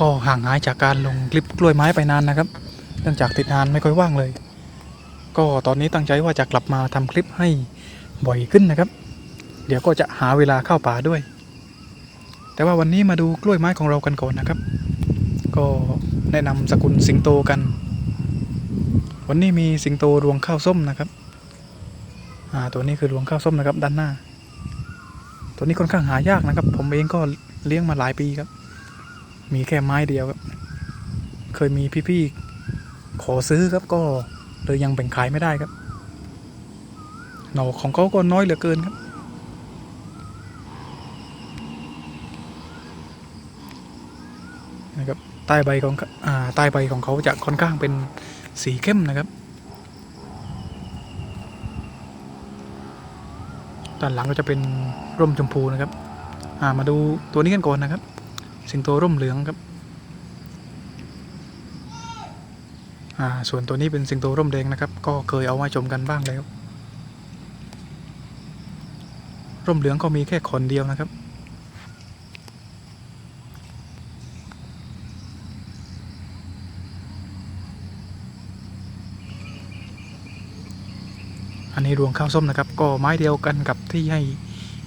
ก็ห่างหายจากการลงคลิปกล้วยไม้ไปนานนะครับ เนื่องจากติดงานไม่ค่อยว่างเลย ก็ตอนนี้ตั้งใจว่าจะกลับมาทำคลิปให้บ่อยขึ้นนะครับ เดี๋ยวก็จะหาเวลาเข้าป่าด้วย แต่ว่าวันนี้มาดูกล้วยไม้ของเรากันก่อนนะครับ ก็แนะนำสกุลสิงโตกัน วันนี้มีสิงโตรวงข้าวส้มนะครับอ่าตัวนี้คือรวงข้าวส้มนะครับด้านหน้า ตัวนี้ค่อนข้างหายากนะครับ ผมเองก็เลี้ยงมาหลายปีครับ มีแค่ไม้เดียวครับ เคยมีพี่ๆขอซื้อครับก็เลยยังแบ่งขายไม่ได้ครับ หน่อของเขาก็น้อยเหลือเกินครับ นะครับใต้ใบของอ่าใต้ใบของเขาจะค่อนข้างเป็นสีเข้มนะครับ ด้านหลังก็จะเป็นร่มชมพูนะครับ อ่ามาดูตัวนี้กันก่อนนะครับ สิงโตร่มเหลืองครับอ่าส่วนตัวนี้เป็นสิงโตร่มแดงนะครับ ก็เคยเอามาชมกันบ้างแล้ว ร่มเหลืองก็มีแค่ขนเดียวนะครับอันนี้รวงข้าวส้มนะครับ ก็ไม้เดียวกันกับที่ให้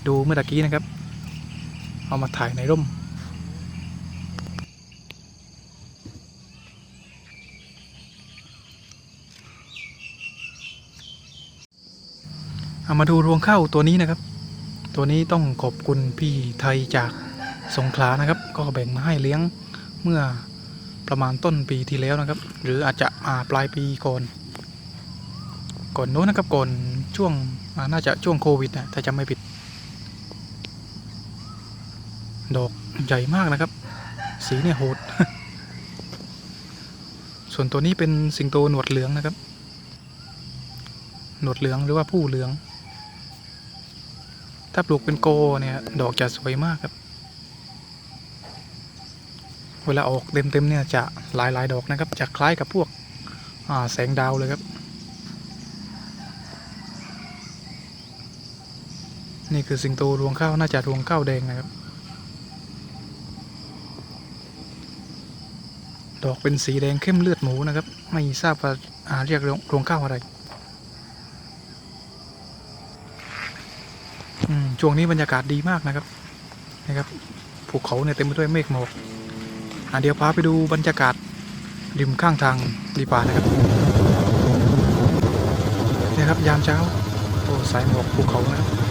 ดูเมื่อตะกี้นะครับ เอามาถ่ายในร่ม เอามาดูรวงข้าวตัวนี้นะครับ ตัวนี้ต้องขอบคุณพี่ไทยจากสงขลานะครับ ก็แบ่งมาให้เลี้ยงเมื่อประมาณต้นปีที่แล้วนะครับ หรืออาจจะาปลายปีก่อน ก่อนโน้นนะครับก่อนช่วงน่าจะช่วงโควิดนะถ้าจำไม่ผิด ดอกใหญ่มากนะครับ สีเนี่ยโหด ส่วนตัวนี้เป็นสิงโตหนวดเหลืองนะครับ หนวดเหลืองหรือว่าผู้เหลือง ถ้าปลูกเป็นโกเนี่ยดอกจะสวยมากครับ เวลาออกเต็มๆเนี่ยจะหลายๆดอกนะครับ จะคล้ายกับพวกแสงดาวเลยครับ นี่คือสิงโตรวงข้าวน่าจะรวงข้าวแดงนะครับ ดอกเป็นสีแดงเข้มเลือดหมูนะครับ ไม่ทราบว่าเรียกรวงรวงข้าวอะไร ช่วงนี้บรรยากาศดีมากนะครับนะครับภูเขาเนี่ยเต็มไปด้วยเมฆหมอกอะเดี๋ยวพาไปดูบรรยากาศริมข้างทางดีป่านะครับนี่ครับยามเช้าโอ้สายหมอกภูเขานะครับ